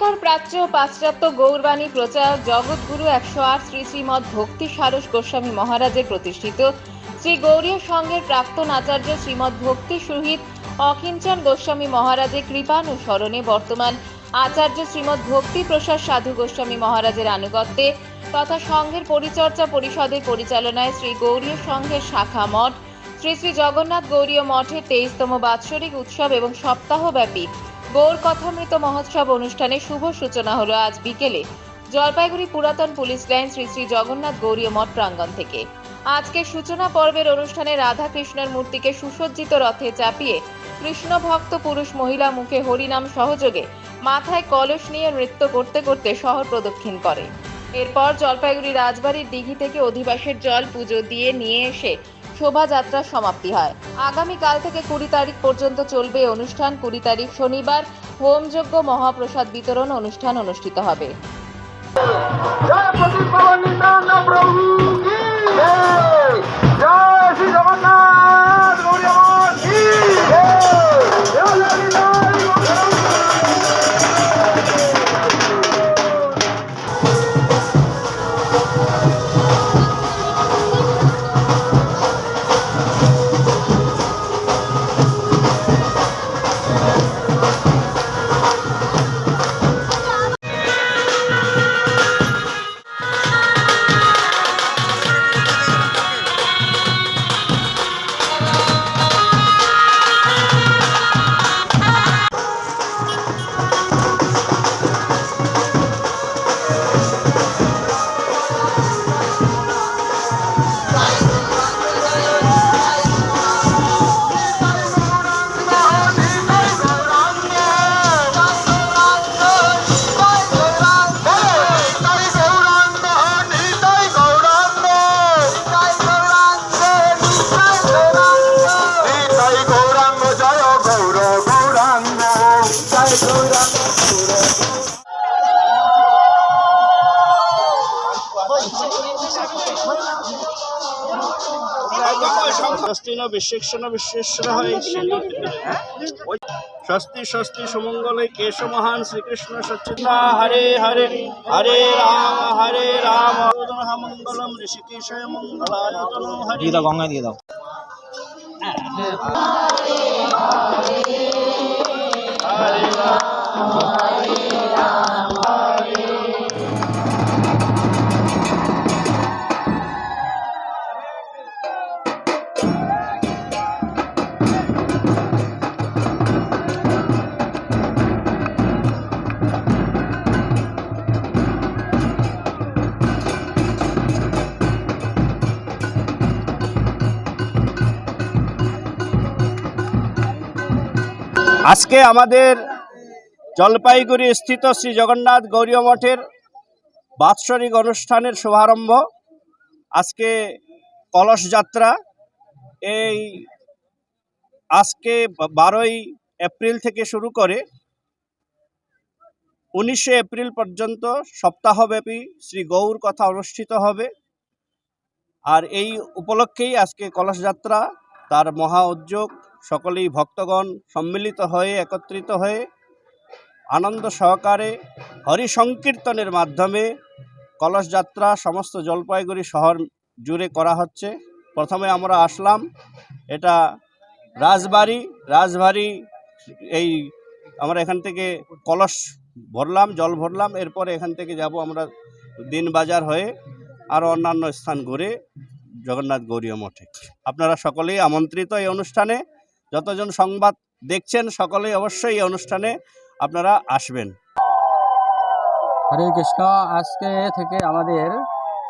উভয়ঙ্কর প্রাচ্য পাশ্চাত্য গৌরবাণী প্রচার জগৎগুরু একশো আট শ্রী শ্রীমৎ ভক্তি সারস গোস্বামী মহারাজের প্রতিষ্ঠিত। শ্রী গৌরীয় সংঘের প্রাক্তন আচার্য শ্রীমৎ ভক্তি সুহিত অকিঞ্চন গোস্বামী মহারাজের কৃপানুসরণে বর্তমান আচার্য শ্রীমদ ভক্তি প্রসাদ সাধু গোস্বামী মহারাজের আনুগত্যে তথা সংঘের পরিচর্যা পরিষদের পরিচালনায় শ্রী গৌরীয় সংঘের শাখা মঠ, শ্রী শ্রী জগন্নাথ গৌরীয় মঠের তেইশতম বাৎসরিক উৎসব এবং সপ্তাহব্যাপী গৌর কথামৃত মহোৎসব অনুষ্ঠানে শুভ সূচনা হলো আজ বিকেলে। জলপাইগুড়ি পুরাতন পুলিশ লাইন শ্রী শ্রী জগন্নাথ গৌরীয় মঠ প্রাঙ্গণ থেকে। আজকে সূচনা পর্বের অনুষ্ঠানে রাধা কৃষ্ণের মূর্তিকে সুসজ্জিত রথে চাপিয়ে কৃষ্ণ ভক্ত পুরুষ মহিলা মুখে হরিনাম সহযোগে মাথায় কলস নিয়ে নৃত্য করতে করতে শহর প্রদক্ষিণ করে। এরপর জলপাইগুড়ি রাজবাড়ির দিঘি থেকে অধিবাসের জল পুজো দিয়ে নিয়ে এসে শোভাযাত্রার সমাপ্তি হয়। আগামীকাল থেকে কুড়ি তারিখ পর্যন্ত চলবে অনুষ্ঠান। কুড়ি তারিখ শনিবার হোমযোগ্য মহাপ্রসাদ বিতরণ অনুষ্ঠান অনুষ্ঠিত হবে। জয় জগন্নাথ। স্বস্তি স্বস্তি সুমঙ্গলে কেশ মহান শ্রীকৃষ্ণ সচ্চিদা হরে হরে হরে রাম হরে রাম। মঙ্গলম ঋষিকেশয় মঙ্গলায় দিয়ে দাও গঙ্গায় দিয়ে দাও। হরে রাম। আজকে আমাদের জলপাইগুড়ি স্থিত শ্রী জগন্নাথ গৌরীয় মঠের বাৎসরিক অনুষ্ঠানের শুভারম্ভ। আজকে কলস যাত্রা। এই আজকে বারোই এপ্রিল থেকে শুরু করে উনিশে এপ্রিল পর্যন্ত সপ্তাহব্যাপী শ্রী গৌর কথা অনুষ্ঠিত হবে। আর এই উপলক্ষেই আজকে কলস যাত্রা, তার মহা উদ্যোগ সকলেই ভক্তগণ সম্মিলিত হয়ে, একত্রিত হয়ে, আনন্দ সহকারে হরি সংকীর্তনের মাধ্যমে কলস যাত্রা সমস্ত জলপাইগুড়ি শহর জুড়ে করা হচ্ছে। প্রথমে আমরা আসলাম, এটা রাজবাড়ি রাজবাড়ি, এই আমরা এখান থেকে কলস ভরলাম, জল ভরলাম, এরপরে এখান থেকে যাব আমরা দিন বাজার হয়ে আরও অন্যান্য স্থান ঘুরে জগন্নাথ গৌরীয় মঠে। আপনারা সকলেই আমন্ত্রিত এই অনুষ্ঠানে। যতজন সংবাদ দেখছেন সকলেই অবশ্যই এই অনুষ্ঠানে আপনারা আসবেন। হরে কৃষ্ণ। আজকে থেকে আমাদের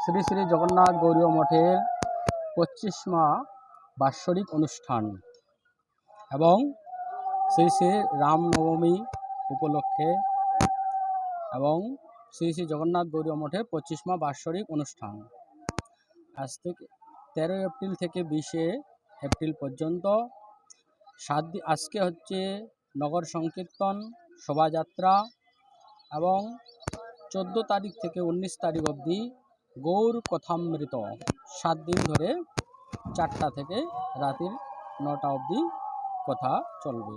শ্রী শ্রী জগন্নাথ গৌরীয় মঠের পঁচিশমা বাৎসরিক অনুষ্ঠান এবং শ্রী শ্রী রামনবমী উপলক্ষে এবং শ্রী শ্রী জগন্নাথ গৌরীয় মঠের পঁচিশমা বাৎসরিক অনুষ্ঠান। আজ থেকে তেরো এপ্রিল থেকে বিশে এপ্রিল পর্যন্ত সাত আজকে হচ্ছে নগর সংকীর্তন শোভাযাত্রা এবং চোদ্দ তারিখ থেকে উনিশ তারিখ অবধি গৌর কথামৃত সাত দিন ধরে চারটা থেকে রাতের নটা অবধি কথা চলবে।